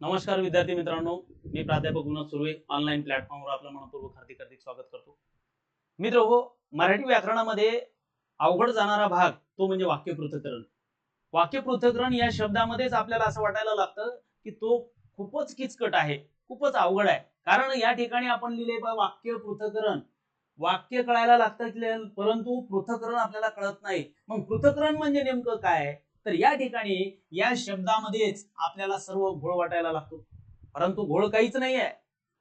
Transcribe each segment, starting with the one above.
नमस्कार विद्यार्थी मित्रांनो मी प्राध्यापक गुणा सुर्वे ऑनलाईन प्लॅटफॉर्मवर आपलं मनपूर्वक हार्दिक हार्दिक स्वागत करतो. मित्र हो मराठी व्याकरणामध्ये अवघड जाणारा भाग तो म्हणजे वाक्य पृथक्करण. वाक्य पृथक्करण या शब्दामध्येच आपल्याला असं वाटायला लागतं की तो खूपच किचकट आहे खूपच अवघड आहे. कारण या ठिकाणी आपण लिहिले बा वाक्य पृथक्करण. वाक्य कळायला लागतं परंतु पृथक्करण आपल्याला कळत नाही. मग पृथक्करण म्हणजे नेमकं काय? तर या ठिकाणी या शब्दामध्येच आपल्याला सर्व घोळ वाटायला लागतो. परंतु घोळ काहीच नाही आहे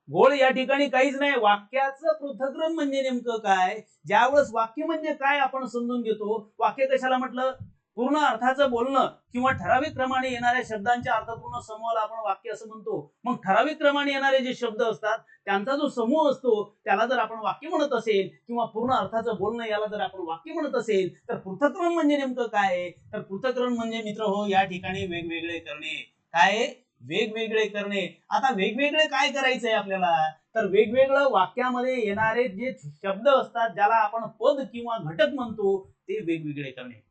घोळ या ठिकाणी काहीच नाही. वाक्याचं पृथक्करण म्हणजे नेमकं काय? ज्यावेळेस वाक्य म्हणजे काय आपण समजून घेतो वाक्य कशाला म्हटलं? पूर्ण अर्थाचं बोलणं किंवा ठराविक क्रमाने येणाऱ्या शब्दांच्या अर्थपूर्ण समूहाला आपण वाक्य असं म्हणतो. मग ठराविक क्रमाने येणारे जे शब्द असतात त्यांचा जो समूह असतो त्याला जर आपण वाक्य म्हणत असेल किंवा पूर्ण अर्थाचं बोलणं याला जर आपण वाक्य म्हणत असेल तर पृथक्करण म्हणजे नेमकं काय? आहे? तर पृथक्करण म्हणजे मित्र हो या ठिकाणी वेगवेगळे करणे. काय? वेगवेगळे करणे. आता वेगवेगळे काय करायचंय आपल्याला? तर वेगवेगळं वाक्यामध्ये येणारे जे शब्द असतात ज्याला आपण पद किंवा घटक म्हणतो ते वेगवेगळे करणे.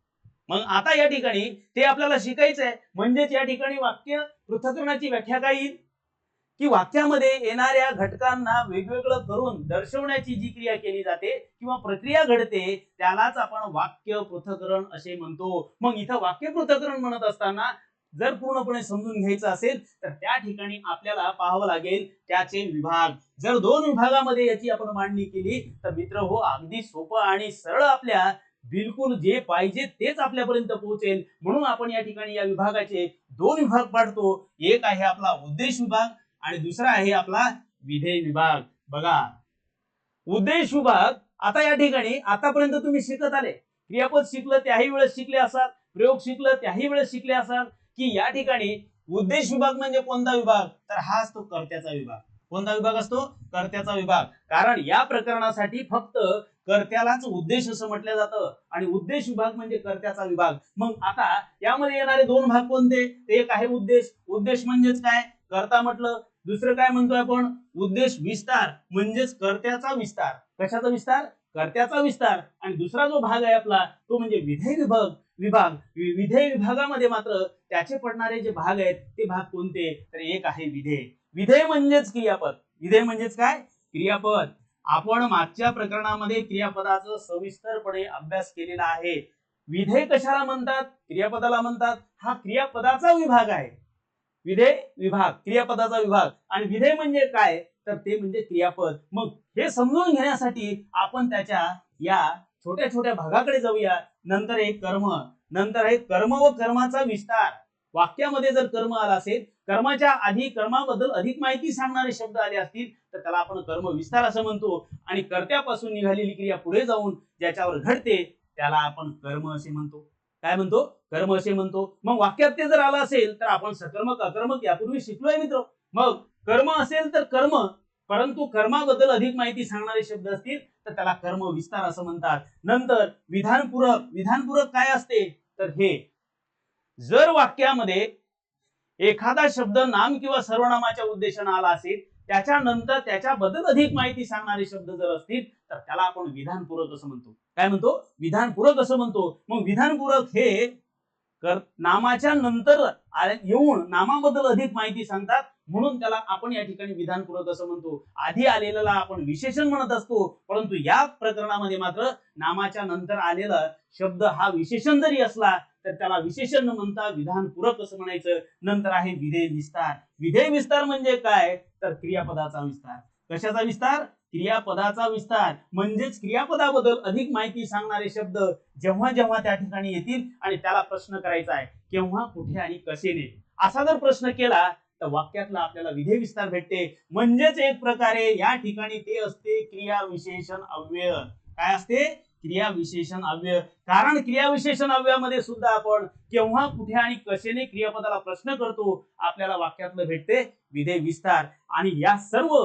मग आता या ठिकाणी ते आपल्याला शिकायचं आहे म्हणजेच या ठिकाणी वाक्य पृथक्करणाची व्याख्या काय येईल? की वाक्यामध्ये येणाऱ्या घटकांना वेगवेगळं करून दर्शवण्याची जी क्रिया केली जाते किंवा प्रक्रिया घडते त्यालाच आपण वाक्य पृथकरण असे म्हणतो. मग इथं वाक्य पृथक्करण म्हणत असताना जर पूर्णपणे समजून घ्यायचं असेल तर त्या ठिकाणी आपल्याला पाहावं लागेल त्याचे विभाग. जर दोन विभागामध्ये याची आपण मांडणी केली तर मित्र हो अगदी सोपं आणि सरळ आपल्या बिलकुल जे पाहिजे तेच आपल्यापर्यंत पोहोचेल. म्हणून आपण या ठिकाणी या विभागाचे दोन विभाग पाडतो. एक आहे आपला उद्देश विभाग आणि दुसरा आहे आपला विधेय विभाग. बघा. उद्देश विभाग आता या ठिकाणी आतापर्यंत तुम्ही शिकत आले. क्रियापद शिकलं त्याही वेळेस शिकले असाल. प्रयोग शिकलं त्याही वेळेस शिकले असाल. की या ठिकाणी उद्देश विभाग म्हणजे कोणता विभाग? तर हा असतो कर्त्याचा विभाग. कोणता विभाग असतो? कर्त्याचा विभाग. कारण या प्रकरणासाठी फक्त कर्त्यालाच उद्देश असं म्हटलं जातं आणि उद्देश विभाग म्हणजे कर्त्याचा विभाग. मग आता यामध्ये येणारे दोन भाग कोणते? एक आहे उद्देश. उद्देश म्हणजेच काय? कर्ता म्हटलं. दुसरं काय म्हणतोय आपण? उद्देश विस्तार म्हणजेच कर्त्याचा विस्तार. कशाचा विस्तार? कर्त्याचा विस्तार. आणि दुसरा जो भाग आहे आपला तो म्हणजे विधेय विभाग. विभाग. विधेय विभागामध्ये मात्र त्याचे पडणारे जे भाग आहेत ते भाग कोणते? तर एक आहे विधेय. विधेय म्हणजेच क्रियापद. विधेय म्हणजेच काय? क्रियापद. आपण मागच्या प्रकरणामध्ये क्रियापदाचा सविस्तरपणे अभ्यास केलेला आहे. विधेय कशाला म्हणतात? क्रियापदाला म्हणतात. हा क्रियापदाचा विभाग आहे. विधेय विभाग क्रियापदाचा विभाग. आणि विधेय म्हणजे काय? तर ते म्हणजे क्रियापद. मग हे समजून घेण्यासाठी आपण त्याच्या या छोट्या छोट्या भागाकडे जाऊया. नंतर एक कर्म. नंतर आहे कर्म व कर्माचा विस्तार. वाक्यामध्ये जर कर्म आला असेल कर्माच्या आधी कर्माबद्दल अधिक माहिती सांगणारे शब्द आले असतील तर त्याला आपण कर्म विस्तार असं म्हणतो. आणि कर्त्यापासून निघालेली क्रिया पुढे जाऊन ज्याच्यावर घडते त्याला आपण कर्म असे म्हणतो. काय म्हणतो? कर्म असे म्हणतो. मग वाक्यात ते जर आलं असेल तर आपण सकर्मक अकर्मक यापूर्वी शिकलोय मित्र. मग कर्म असेल तर कर्म परंतु कर्माबद्दल अधिक माहिती सांगणारे शब्द असतील तर त्याला कर्म विस्तार असं म्हणतात. नंतर विधानपूरक विधानपूरक काय असते? तर हे जर वाक्यामध्ये एखादा शब्द नाम किंवा सर्वनामाच्या उद्देशाने आला असेल त्याच्यानंतर त्याच्याबद्दल अधिक माहिती सांगणारे शब्द जर असतील तर त्याला आपण विधानपूरक असं म्हणतो. काय म्हणतो? विधानपूरक असं म्हणतो. मग विधानपूरक हे कर नामाच्या नंतर येऊन नामाबद्दल अधिक माहिती सांगतात म्हणून त्याला आपण या ठिकाणी विधानपूरक असं म्हणतो. आधी आलेल्याला आपण विशेषण म्हणत असतो परंतु या प्रकरणामध्ये मात्र नामाच्या नंतर आलेला शब्द हा विशेषण जरी असला तर त्याला विशेषण न म्हणता विधानपूरक असं म्हणायचं. नंतर आहे विधेय विस्तार. विधेय विस्तार म्हणजे काय? तर क्रियापदाचा विस्तार. कशाचा विस्तार? क्रियापदाचा विस्तार. म्हणजेच क्रियापदाबद्दल अधिक माहिती सांगणारे शब्द जेव्हा जेव्हा त्या ठिकाणी येतील आणि त्याला प्रश्न करायचा आहे केव्हा कुठे आणि कशेने असा जर प्रश्न केला तर वाक्यातला आपल्याला विधेय विस्तार भेटते. म्हणजेच एक प्रकारे या ठिकाणी ते असते क्रिया विशेषण अव्यय. काय असते? क्रिया विशेषण अव्यय. कारण क्रिया विशेषण अव्ययामध्ये सुद्धा आपण केव्हा कुठे आणि कशेने क्रियापदाला प्रश्न करतो आपल्याला वाक्यातलं भेटते विधेय विस्तार. आणि या सर्व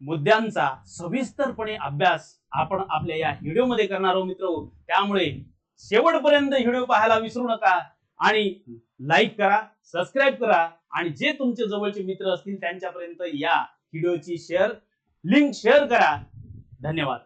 मुद्द्यांचा सविस्तरपणे अभ्यास आपण आपल्या या व्हिडिओमध्ये करणार आहोत मित्र. त्यामुळे शेवटपर्यंत व्हिडिओ पाहायला विसरू नका. आणि लाईक करा सबस्क्राईब करा आणि जे तुमचे जवळचे मित्र असतील त्यांच्यापर्यंत या व्हिडिओची शेअर लिंक शेअर करा. धन्यवाद.